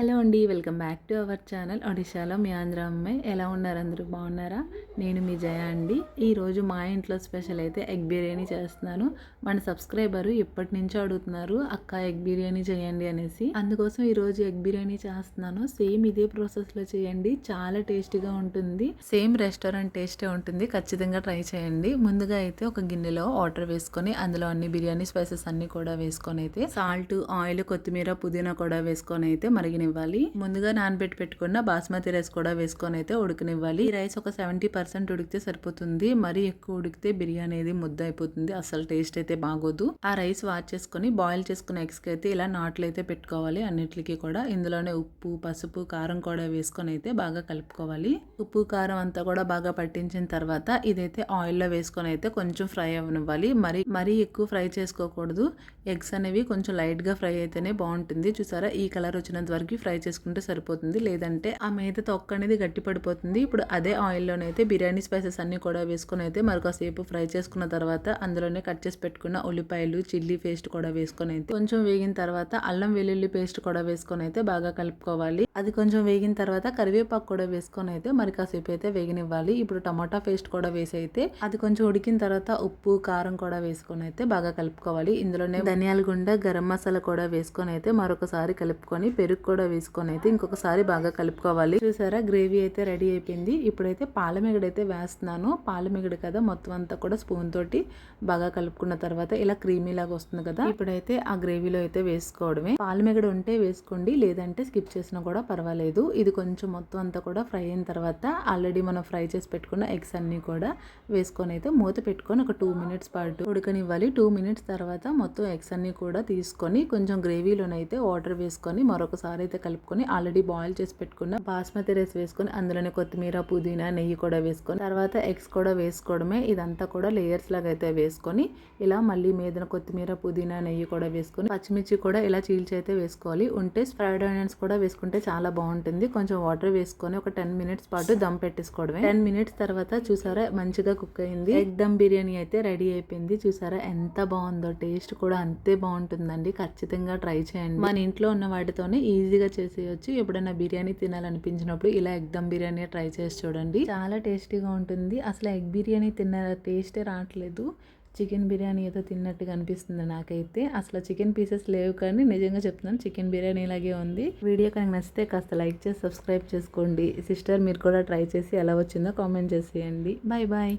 Hello అండి welcome back to our channel ఒడిశాలో మీ ఆంధ్ర అమ్మాయి ఎలా ఉన్నారు అందరూ? బాగున్నారా? నేను మీ జయ అండి. ఈరోజు మా ఇంట్లో స్పెషల్ అయితే ఎగ్ బిర్యానీ చేస్తున్నాను. మన సబ్స్క్రైబరు ఎప్పటి నుంచో అడుగుతున్నారు అక్క ఎగ్ బిర్యానీ చేయండి అనేసి. అందుకోసం ఈరోజు ఎగ్ బిర్యానీ చేస్తున్నాను. సేమ్ ఇదే ప్రాసెస్లో చేయండి. చాలా టేస్టీగా ఉంటుంది. సేమ్ రెస్టారెంట్ టేస్టే ఉంటుంది. ఖచ్చితంగా ట్రై చేయండి. ముందుగా అయితే ఒక గిన్నెలో వాటర్ వేసుకొని అందులో అన్ని బిర్యానీ స్పైసెస్ అన్ని కూడా వేసుకొని అయితే సాల్ట్ ఆయిల్ కొత్తిమీర పుదీనా కూడా వేసుకొని అయితే ఉడకనివ్వాలి. ముందుగా నానబెట్టి పెట్టుకున్న బాస్మతి రైస్ కూడా వేసుకొని అయితే ఉడకనివ్వాలి. ఈ రైస్ ఒక సెవెంటీ పర్సెంట్ ఉడికితే సరిపోతుంది. మరీ ఎక్కువ ఉడికితే బిర్యానీ అనేది ముద్ద అయిపోతుంది అసలు టేస్ట్ అయితే బాగోదు. ఆ రైస్ వాచ్ చేసుకొని బాయిల్ చేసుకున్న ఎగ్స్ అయితే ఇలా నాట్లు అయితే పెట్టుకోవాలి. అన్నిటికీ కూడా ఇందులోనే ఉప్పు పసుపు కారం కూడా వేసుకొని అయితే బాగా కలుపుకోవాలి. ఉప్పు కారం అంతా కూడా బాగా పట్టించిన తర్వాత ఇదైతే ఆయిల్లో వేసుకొని అయితే కొంచెం ఫ్రై అవ్వనివ్వాలి. మరి మరీ ఎక్కువ ఫ్రై చేసుకోకూడదు. ఎగ్స్ అనేవి కొంచెం లైట్గా ఫ్రై అయితేనే బాగుంటుంది. చూసారా? ఈ కలర్ వచ్చినంత వరకు ఫ్రై చేసుకుంటే సరిపోతుంది. లేదంటే ఆ మేత తొక్క అనేది గట్టి పడిపోతుంది. ఇప్పుడు అదే ఆయిల్లోనైతే బిర్యానీ స్పైసెస్ అన్ని కూడా వేసుకొని అయితే మరొకసేపు ఫ్రై చేసుకున్న తర్వాత అందులోనే కట్ చేసి పెట్టుకున్న ఉల్లిపాయలు చిల్లీ పేస్ట్ కూడా వేసుకొని అయితే కొంచెం వేగిన తర్వాత అల్లం వెల్లుల్లి పేస్ట్ కూడా వేసుకొని అయితే బాగా కలుపుకోవాలి. అది కొంచెం వేగిన తర్వాత కరివేపాకు కూడా వేసుకొని అయితే మరి కాసేపు అయితే వేగనివ్వాలి. ఇప్పుడు టమాటా పేస్ట్ కూడా వేసి అయితే అది కొంచెం ఉడికిన తర్వాత ఉప్పు కారం కూడా వేసుకొని అయితే బాగా కలుపుకోవాలి. ఇందులోనే ధనియాల గుండ గరం మసాలా కూడా వేసుకొని అయితే మరొకసారి కలుపుకొని పెరుగు కూడా వేసుకొని అయితే ఇంకొకసారి బాగా కలుపుకోవాలి. చూసారా? గ్రేవీ అయితే రెడీ అయిపోయింది. ఇప్పుడైతే పాలమిగడ అయితే వేస్తున్నాను. పాలమిగడ కదా? మొత్తం అంతా కూడా స్పూన్ తోటి బాగా కలుపుకున్న తర్వాత ఇలా క్రీమీ లాగా వస్తుంది కదా? ఇప్పుడైతే ఆ గ్రేవీలో అయితే వేసుకోవడమే. పాలమిగడ ఉంటే వేసుకోండి. లేదంటే స్కిప్ చేసినా కూడా పర్వాలేదు. ఇది కొంచెం మొత్తం అంతా కూడా ఫ్రై అయిన తర్వాత ఆల్రెడీ మనం ఫ్రై చేసి పెట్టుకున్న ఎగ్స్ అన్ని కూడా వేసుకొని అయితే మూత పెట్టుకొని ఒక టూ మినిట్స్ పాటు ఉడకనివ్వాలి. టూ మినిట్స్ తర్వాత మొత్తం ఎగ్స్ అన్ని కూడా తీసుకొని కొంచెం గ్రేవీలోనైతే వాటర్ వేసుకొని మరొకసారి అయితే కలుపుకొని ఆల్రెడీ బాయిల్ చేసి పెట్టుకున్న బాస్మతి రైస్ వేసుకొని అందులోనే కొత్తిమీర పుదీనా నెయ్యి కూడా వేసుకొని తర్వాత ఎగ్స్ కూడా వేసుకోవడమే. ఇదంతా కూడా లేయర్స్ లాగా అయితే వేసుకొని ఇలా మళ్ళీ మీదన కొత్తిమీర పుదీనా నెయ్యి కూడా వేసుకొని పచ్చిమిర్చి కూడా ఇలా చీల్చి అయితే వేసుకోవాలి. ఉంటే ఫ్రైడ్ ఆనియన్స్ కూడా వేసుకుంటే చాలా బాగుంటుంది. కొంచెం వాటర్ వేసుకొని ఒక టెన్ మినిట్స్ పాటు దమ్ పెట్టేసుకోవడమే. టెన్ మినిట్స్ తర్వాత చూసారా మంచిగా కుక్ అయింది. ఎగ్ దమ్ బిర్యానీ అయితే రెడీ అయిపోయింది. చూసారా ఎంత బాగుందో టేస్ట్ కూడా అంతే బాగుంటుందండి. ఖచ్చితంగా ట్రై చేయండి. మన ఇంట్లో ఉన్న వాటితోనే ఈజీగా చేసేయచ్చు. ఎప్పుడైనా బిర్యానీ తినాలనిపించినప్పుడు ఇలా ఎగ్ దమ్ బిర్యానీ ట్రై చేసి చూడండి. చాలా టేస్టీగా ఉంటుంది. అసలు ఎగ్ బిర్యానీ తిన్న టేస్టే రావట్లేదు. చికెన్ బిర్యానీ ఏదో తిన్నట్టుగా అనిపిస్తుంది నాకైతే. అసలు చికెన్ పీసెస్ లేవు కానీ నిజంగా చెప్తున్నాను చికెన్ బిర్యానీ ఇలాగే ఉంది. వీడియో కనుక నచ్చితే కాస్త లైక్ చేసి సబ్స్క్రైబ్ చేసుకోండి. సిస్టర్ మీరు కూడా ట్రై చేసి ఎలా వచ్చిందో కామెంట్ చేసేయండి. Bye bye